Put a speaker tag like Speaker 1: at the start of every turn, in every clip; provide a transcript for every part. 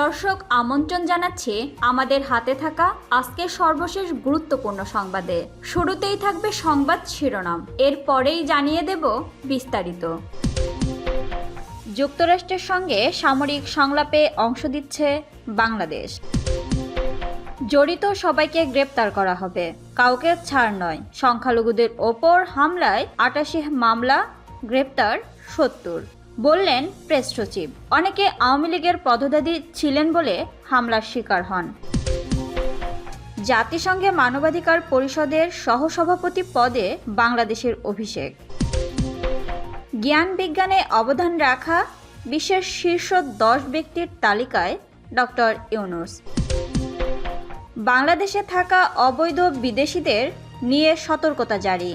Speaker 1: দর্শক আমন্ত্রণ জানাচ্ছি আমাদের হাতে থাকা আজকের সর্বশেষ গুরুত্বপূর্ণ সংবাদে। শুরুতেই থাকবে সংবাদ শিরোনাম। এরপরেই জানিয়ে দেব বিস্তারিত। যুক্তরাষ্ট্রের সঙ্গে সামরিক সংলাপে অংশ দিচ্ছে বাংলাদেশ। জড়িত সবাইকে গ্রেপ্তার করা হবে। কাউকে ছাড় নয়। সংখ্যালঘুদের ওপর হামলায় আটাশি মামলা, গ্রেপ্তার সত্তর। বললেন প্রেস সচিব। অনেকে আওয়ামী লীগের পদদাদি ছিলেন বলে হামলার শিকার হন। জাতিসংঘে মানবাধিকার পরিষদের সহসভাপতি পদে বাংলাদেশের অভিষেক। জ্ঞান বিজ্ঞানে অবদান রাখা বিশ্বের শীর্ষ দশ ব্যক্তির তালিকায় ডক্টর ইউনুস। বাংলাদেশে থাকা অবৈধ বিদেশিদের নিয়ে সতর্কতা জারি।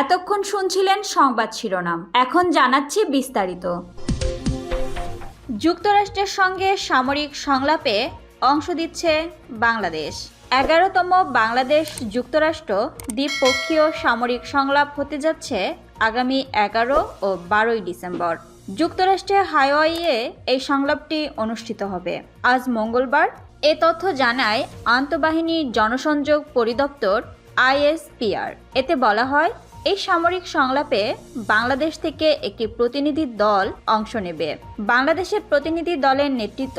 Speaker 1: এতক্ষণ শুনছিলেন সংবাদ শিরোনাম। এখন জানাচ্ছি বিস্তারিত। যুক্তরাষ্ট্রের সঙ্গে সামরিক সংলাপে অংশ দিচ্ছে বাংলাদেশ। এগারোতম বাংলাদেশ যুক্তরাষ্ট্র দ্বিপক্ষীয় সামরিক সংলাপ হতে যাচ্ছে আগামী এগারো ও বারোই ডিসেম্বর। যুক্তরাষ্ট্রের হাইওয়াইয়ে এই সংলাপটি অনুষ্ঠিত হবে। আজ মঙ্গলবার এ তথ্য জানায় আন্তঃবাহিনী জনসংযোগ পরিদপ্তর আইএসপিআর। এতে বলা হয় এই সামরিক সংলাপে বাংলাদেশ থেকে একটি প্রতিনিধি দল অংশ নেবে। বাংলাদেশের প্রতিনিধি দলের নেতৃত্ব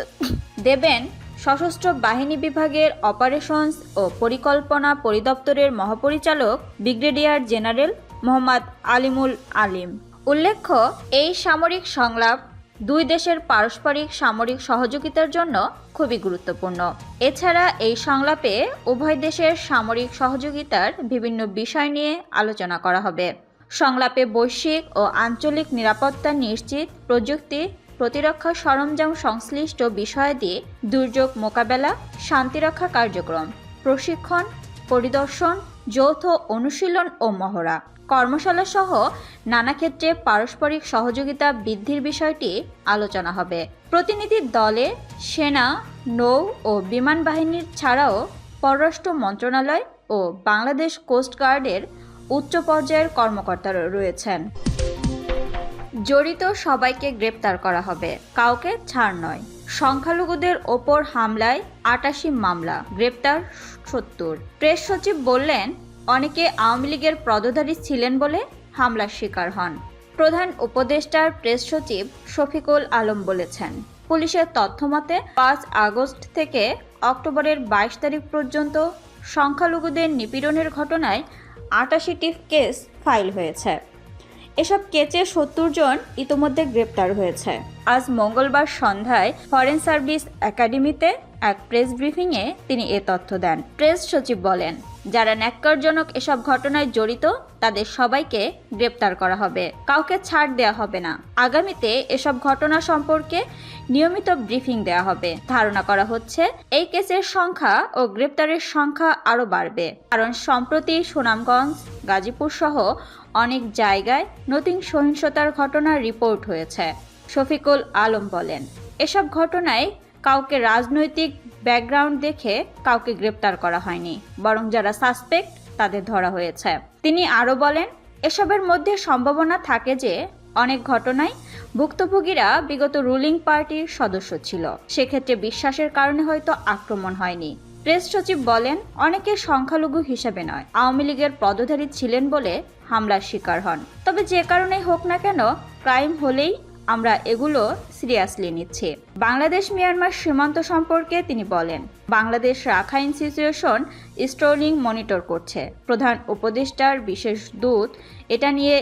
Speaker 1: দেবেন সশস্ত্র বাহিনী বিভাগের অপারেশনস ও পরিকল্পনা পরিদপ্তরের মহাপরিচালক ব্রিগেডিয়ার জেনারেল মোহাম্মদ আলিমুল আলিম। উল্লেখ্য, এই সামরিক সংলাপ দুই দেশের পারস্পরিক সামরিক সহযোগিতার জন্য খুবই গুরুত্বপূর্ণ। এছাড়া এই সংলাপে উভয় দেশের সামরিক সহযোগিতার বিভিন্ন বিষয় নিয়ে আলোচনা করা হবে। সংলাপে বৈশ্বিক ও আঞ্চলিক নিরাপত্তা নিশ্চিত, প্রযুক্তি, প্রতিরক্ষা সরঞ্জাম সংশ্লিষ্ট বিষয়াদি দুর্যোগ মোকাবেলা শান্তিরক্ষা কার্যক্রম, প্রশিক্ষণ, পরিদর্শন যৌথ অনুশীলন ও মহড়া। কর্মশালা সহ নানা ক্ষেত্রে পারস্পরিক সহযোগিতা বৃদ্ধির বিষয়টি আলোচনা হবে। প্রতিনিধি দলে সেনা, নৌ ও বিমান বাহিনীর ছাড়াও পররাষ্ট্র মন্ত্রণালয় ও বাংলাদেশ কোস্টগার্ডের উচ্চ পর্যায়ের কর্মকর্তারা রয়েছেন। জড়িত সবাইকে গ্রেপ্তার করা হবে। কাউকে ছাড় নয়। সংখ্যালঘুদের ওপর হামলায় আটাশি মামলা। গ্রেপ্তার সত্তর। প্রেস সচিব বললেন, অনেকে আওয়ামী লীগের পদধারী ছিলেন বলে হামলার শিকার হন। প্রধান উপদেষ্টার প্রেস সচিব শফিকুল আলম বলেছেন, পুলিশের তথ্যমতে পাঁচ আগস্ট থেকে অক্টোবরের বাইশ তারিখ পর্যন্ত সংখ্যালঘুদের নিপীড়নের ঘটনায় আটাশিটি কেস ফাইল হয়েছে। এসব কেচে সত্তর জন ইতোমধ্যে গ্রেপ্তার হয়েছে। আজ মঙ্গলবার সন্ধ্যায় ফরেন সার্ভিস একাডেমিতে এক প্রেস ব্রিফিংয়ে তিনি এ তথ্য দেন। প্রেস সচিব বলেন, যারা ন্যাক্কারজনক এসব ঘটনায় জড়িত, তাদের সবাইকে গ্রেপ্তার করা হবে। কাউকে ছাড় দেওয়া হবে না। আগামীতে এসব ঘটনা সম্পর্কে নিয়মিত ব্রিফিং দেওয়া হবে। ধারণা করা হচ্ছে, এই কেসের সংখ্যা ও গ্রেপ্তারের সংখ্যা আরও বাড়বে। কারণ সম্প্রতি সুনামগঞ্জ গাজীপুর সহ অনেক জায়গায় নতুন সহিংসতার ঘটনার রিপোর্ট হয়েছে, শফিকুল আলম বলেন। এসব ঘটনায় কাউকে রাজনৈতিক ব্যাকগ্রাউন্ড দেখে কাউকে গ্রেপ্তার করা হয়নি, বরং যারা সাসপেক্ট তাদের ধরা হয়েছে। তিনি আরও বলেন, এসবের মধ্যে সম্ভাবনা থাকে যে অনেক ঘটনায় ভুক্তভোগীরা বিগত রুলিং পার্টির সদস্য ছিল। সেক্ষেত্রে বিশ্বাসের কারণে হয়তো আক্রমণ হয়নি। প্রেস সচিব বলেন, অনেকে সংখ্যালঘু হিসেবে নয়। আওয়ামী লীগের পদধারী ছিলেন বলে হামলার শিকার হন। তবে যে কারণেই হোক না কেন, ক্রাইম হলেই আমরা এগুলো সিরিয়াসলি নিচ্ছি। বাংলাদেশ মিয়ানমার সীমান্ত সম্পর্কে তিনি বলেন, Bangladesh Rakhine situation strongly monitor করছে। প্রধান উপদেষ্টার বিশেষ দূত এটা নিয়ে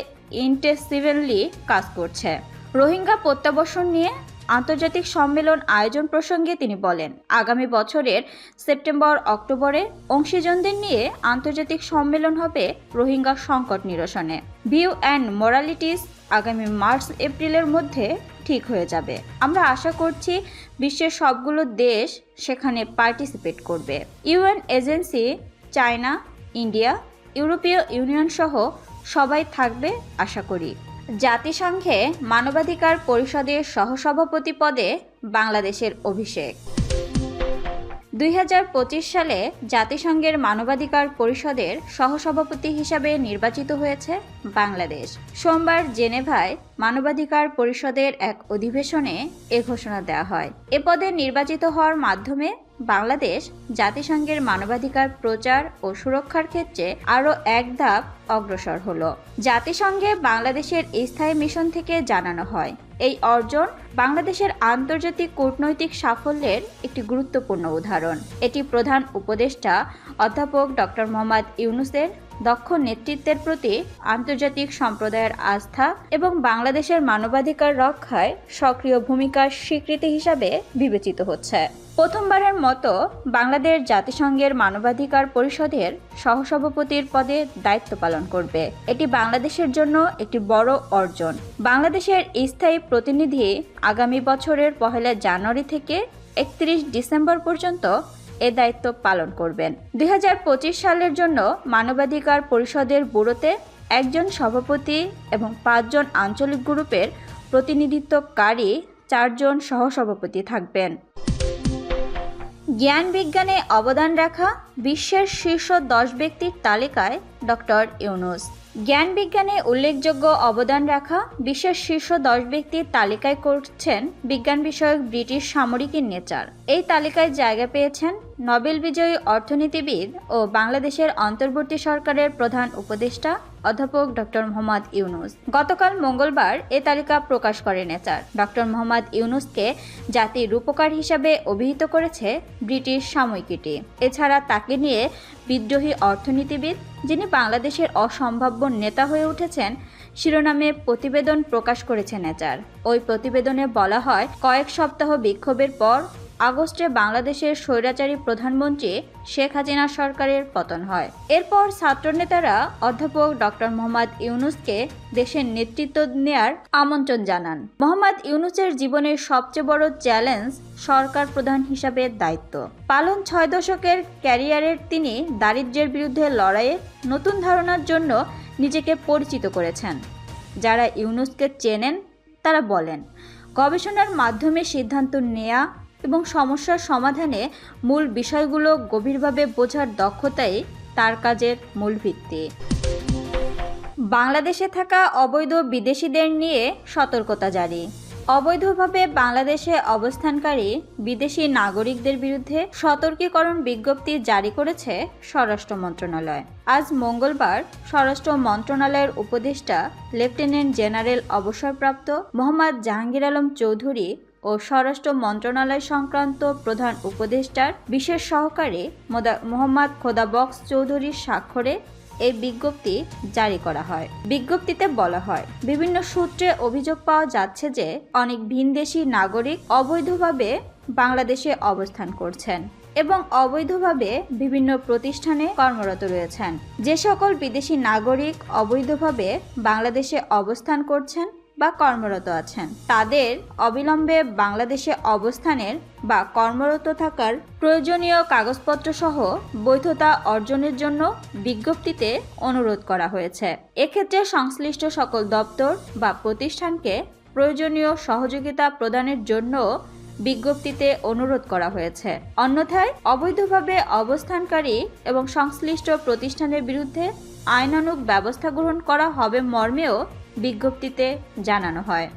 Speaker 1: ইন্টেন্সিভলি কাজ করছে। রোহিঙ্গা প্রত্যাবর্ষণ নিয়ে আন্তর্জাতিক সম্মেলন আয়োজন প্রসঙ্গে তিনি বলেন, আগামী বছরের সেপ্টেম্বর, অক্টোবরে অংশীজনদের নিয়ে আন্তর্জাতিক সম্মেলন হবে রোহিঙ্গা সংকট নিরসনে। ভিউ অ্যান্ড মোরালিটিস আগামী মার্চ, এপ্রিলের মধ্যে ঠিক হয়ে যাবে। আমরা আশা করছি বিশ্বের সবগুলো দেশ সেখানে পার্টিসিপেট করবে। ইউএন এজেন্সি, চায়না, ইন্ডিয়া, ইউরোপীয় ইউনিয়ন সহ সবাই থাকবে, আশা করি। জাতিসংঘে মানবাধিকার পরিষদের সহসভাপতি পদে বাংলাদেশের অভিষেক। দুই হাজার পঁচিশ সালে জাতিসংঘের মানবাধিকার পরিষদের সহসভাপতি হিসাবে নির্বাচিত হয়েছে বাংলাদেশ। সোমবার জেনেভায় মানবাধিকার পরিষদের এক অধিবেশনে এ ঘোষণা দেওয়া হয়। এ পদে নির্বাচিত হওয়ার মাধ্যমে বাংলাদেশ জাতিসংঘের মানবাধিকার প্রচার ও সুরক্ষার ক্ষেত্রে আরও এক ধাপ অগ্রসর হল। জাতিসংঘে বাংলাদেশের স্থায়ী মিশন থেকে জানানো হয়। এই অর্জন বাংলাদেশের আন্তর্জাতিক কূটনৈতিক সাফল্যের একটি গুরুত্বপূর্ণ উদাহরণ। এটি প্রধান উপদেষ্টা অধ্যাপক ডক্টর মোহাম্মদ ইউনুসের দক্ষ নেতৃত্বের প্রতি আন্তর্জাতিক সম্প্রদায়ের আস্থা এবং বাংলাদেশের মানবাধিকার রক্ষায় সক্রিয় ভূমিকার স্বীকৃতি হিসাবে বিবেচিত হচ্ছে। প্রথমবারের মতো বাংলাদেশ জাতিসংঘের মানবাধিকার পরিষদের সহসভাপতির পদে দায়িত্ব পালন করবে। এটি বাংলাদেশের জন্য একটি বড় অর্জন। বাংলাদেশের স্থায়ী প্রতিনিধি আগামী বছরের পহেলা জানুয়ারি থেকে একত্রিশ ডিসেম্বর পর্যন্ত এ দায়িত্ব পালন করবেন। দুই হাজার পঁচিশ সালের জন্য মানবাধিকার পরিষদের ব্যুরোতে একজন সভাপতি এবং পাঁচজন আঞ্চলিক গ্রুপের প্রতিনিধিত্বকারী চারজন সহসভাপতি থাকবেন। জ্ঞান বিজ্ঞানে অবদান রাখা বিশ্বের শীর্ষ দশ ব্যক্তির তালিকায় ডক্টর ইউনুস। জ্ঞান বিজ্ঞানে উল্লেখযোগ্য অবদান রাখা বিশ্বের শীর্ষ দশ ব্যক্তির তালিকায় করছেন বিজ্ঞান বিষয়ক ব্রিটিশ সামরিক নেচার। এই তালিকায় জায়গা পেয়েছেন নোবেল বিজয়ী অর্থনীতিবিদ ও বাংলাদেশের অন্তর্বর্তী সরকারের প্রধান উপদেষ্টা অধ্যাপক ডক্টর মোহাম্মদ ইউনুস। গতকাল মঙ্গলবার এ তালিকা প্রকাশ করে নেচার। ডক্টর মোহাম্মদ ইউনুসকে জাতির রূপকার হিসাবে অভিহিত করেছে ব্রিটিশ সাময়িকীটি। এছাড়া তাকে নিয়ে বিদ্রোহী অর্থনীতিবিদ, যিনি বাংলাদেশের অসম্ভাব্য নেতা হয়ে উঠেছেন, শিরোনামে প্রতিবেদন প্রকাশ করেছে নেচার। ওই প্রতিবেদনে বলা হয়, কয়েক সপ্তাহ বিক্ষোভের পর আগস্টে বাংলাদেশের স্বৈরাচারী প্রধানমন্ত্রী শেখ হাসিনা সরকারের পতন হয়। এরপর ছাত্রনেতারা অধ্যাপক ডক্টর মোহাম্মদ ইউনুসকে দেশের নেতৃত্ব নেয়ার আমন্ত্রণ জানান। মোহাম্মদ ইউনুসের জীবনের সবচেয়ে বড় চ্যালেঞ্জ সরকার প্রধান হিসাবে দায়িত্ব। পালন ছয় দশকের ক্যারিয়ারের তিনি দারিদ্র্যের বিরুদ্ধে লড়াইয়ে নতুন ধারণার জন্য নিজেকে পরিচিত করেছেন। যারা ইউনুসকে চেনেন, তারা বলেন, গবেষণার মাধ্যমে সিদ্ধান্ত নেয়া এবং সমস্যার সমাধানে মূল বিষয়গুলো গভীরভাবে বোঝার দক্ষতাই তার কাজের মূল ভিত্তি। বাংলাদেশে থাকা অবৈধ বিদেশিদের নিয়ে সতর্কতা জারি। অবৈধভাবে বাংলাদেশে অবস্থানকারী বিদেশি নাগরিকদের বিরুদ্ধে সতর্কীকরণ বিজ্ঞপ্তি জারি করেছে স্বরাষ্ট্র মন্ত্রণালয়। আজ মঙ্গলবার স্বরাষ্ট্র মন্ত্রণালয়ের উপদেষ্টা লেফটেন্যান্ট জেনারেল অবসরপ্রাপ্ত মোহাম্মদ জাহাঙ্গীর আলম চৌধুরী ও স্বরাষ্ট্র মন্ত্রণালয় সংক্রান্ত প্রধান উপদেষ্টার বিশেষ সহকারী মোদা- মোহাম্মদ খোদাবক্স চৌধুরীর স্বাক্ষরে এই বিজ্ঞপ্তি জারি করা হয়। বিজ্ঞপ্তিতে বলা হয়, বিভিন্ন সূত্রে অভিযোগ পাওয়া যাচ্ছে যে অনেক ভিনদেশি নাগরিক অবৈধভাবে বাংলাদেশে অবস্থান করছেন এবং অবৈধভাবে বিভিন্ন প্রতিষ্ঠানে কর্মরত রয়েছেন। যে সকল বিদেশি নাগরিক অবৈধভাবে বাংলাদেশে অবস্থান করছেন বা কর্মরত আছেন। তাদের অবিলম্বে বাংলাদেশে অবস্থানের বা কর্মরত থাকার প্রয়োজনীয় কাগজপত্র সহ বৈধতা অর্জনের জন্য বিজ্ঞপ্তিতে অনুরোধ করা হয়েছে। এক্ষেত্রে সংশ্লিষ্ট সকল দপ্তর বা প্রতিষ্ঠানকে প্রয়োজনীয় সহযোগিতা প্রদানের জন্য বিজ্ঞপ্তিতে অনুরোধ করা হয়েছে। অন্যথায় অবৈধভাবে অবস্থানকারী এবং সংশ্লিষ্ট প্রতিষ্ঠানের বিরুদ্ধে আইনানুগ ব্যবস্থা গ্রহণ করা হবে মর্মেও বিজ্ঞপ্তিতে জানানো হয়।